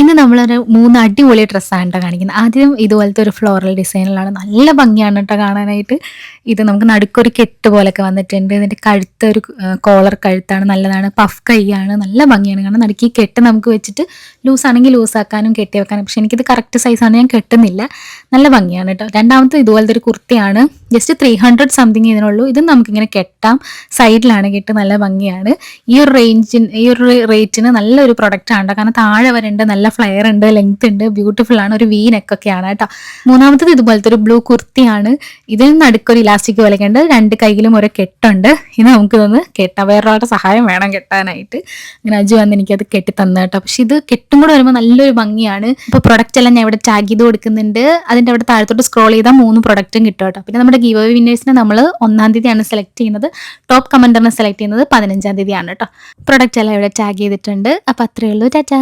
ഇന്ന് നമ്മളൊരു മൂന്ന് അടിപൊളി ഡ്രസ്സാണ് കേട്ടോ കാണിക്കുന്നത്. ആദ്യം ഇതുപോലത്തെ ഒരു ഫ്ലോറൽ ഡിസൈനിലാണ് നല്ല ഭംഗിയാണ് കേട്ടോ കാണാനായിട്ട്. ഇത് നമുക്ക് നടുക്കൊരു കെട്ട് പോലൊക്കെ വന്നിട്ടുണ്ട്. ഇതിന്റെ കഴുത്ത് ഒരു കോളർ കഴുത്താണ് നല്ലതാണ്. പഫ് കൈയാണ് നല്ല ഭംഗിയാണ്. കാരണം നടുക്ക് ഈ കെട്ട് നമുക്ക് വെച്ചിട്ട് ലൂസ് ആണെങ്കിൽ ലൂസ് ആക്കാനും കെട്ടി വെക്കാനും പക്ഷെ എനിക്കിത് കറക്റ്റ് സൈസാണ് ഞാൻ കെട്ടുന്നില്ല. നല്ല ഭംഗിയാണ് കേട്ടോ രണ്ടാമത്തെ ഇതുപോലത്തെ ഒരു കുർത്തിയാണ്. ജസ്റ്റ് ത്രീ ഹൺഡ്രഡ് സംതിങ് ഇതിനുള്ളൂ. ഇത് നമുക്കിങ്ങനെ കെട്ടാം. സൈഡിലാണ് കെട്ട് നല്ല ഭംഗിയാണ്. ഈ ഒരു റേഞ്ചിന് ഈ ഒരു റേറ്റിന് നല്ലൊരു പ്രൊഡക്റ്റ് ആണ് കാരണം താഴെ വരേണ്ട നല്ല ഫ്ലെയർ ഉണ്ട് ലെങ്ത് ഉണ്ട് ബ്യൂട്ടിഫുൾ ആണ് ഒരു വി നെക്കൊക്കെയാണ് കേട്ടോ മൂന്നാമത്തത് ഇതുപോലത്തെ ഒരു ബ്ലൂ കുർത്തിയാണ്. ഇതിന് നടുക്കൊരു ഇലാസ്റ്റിക് പോലെയൊക്കെ ഉണ്ട് രണ്ട് കൈയിലും ഒരു കെട്ടുണ്ട്. ഇത് നമുക്ക് ഇതൊന്ന് കെട്ടാം. വേറൊരാളുടെ സഹായം വേണം കെട്ടാനായിട്ട്. അങ്ങനെ അജു വന്ന് എനിക്കത് കെട്ടി തന്നു കേട്ടോ പക്ഷെ ഇത് കെട്ടും കൂടെ വരുമ്പോൾ നല്ലൊരു ഭംഗിയാണ്. ഇപ്പോൾ പ്രൊഡക്റ്റ് എല്ലാം ഞാൻ ഇവിടെ ടാഗ് ചെയ്ത് കൊടുക്കുന്നുണ്ട്. അതിന്റെ അവിടെ താഴത്തോട്ട് സ്ക്രോൾ ചെയ്താൽ മൂന്ന് പ്രൊഡക്റ്റും കിട്ടും കേട്ടോ. പിന്നെ നമ്മുടെ ഗീവ് വിന്നേഴ്സിനെ നമ്മൾ ഒന്നാം തീയതിയാണ് സെലക്ട് ചെയ്യുന്നത്. ടോപ്പ് കമന്ററിനെ സെലക്ട് ചെയ്യുന്നത് പതിനഞ്ചാം തീയതിയാണ് കേട്ടോ. പ്രൊഡക്റ്റ് എല്ലാം ഇവിടെ ടാഗ് ചെയ്തിട്ടുണ്ട്. അപ്പോൾ അത്രയേ ഉള്ളൂ. ടാറ്റാ.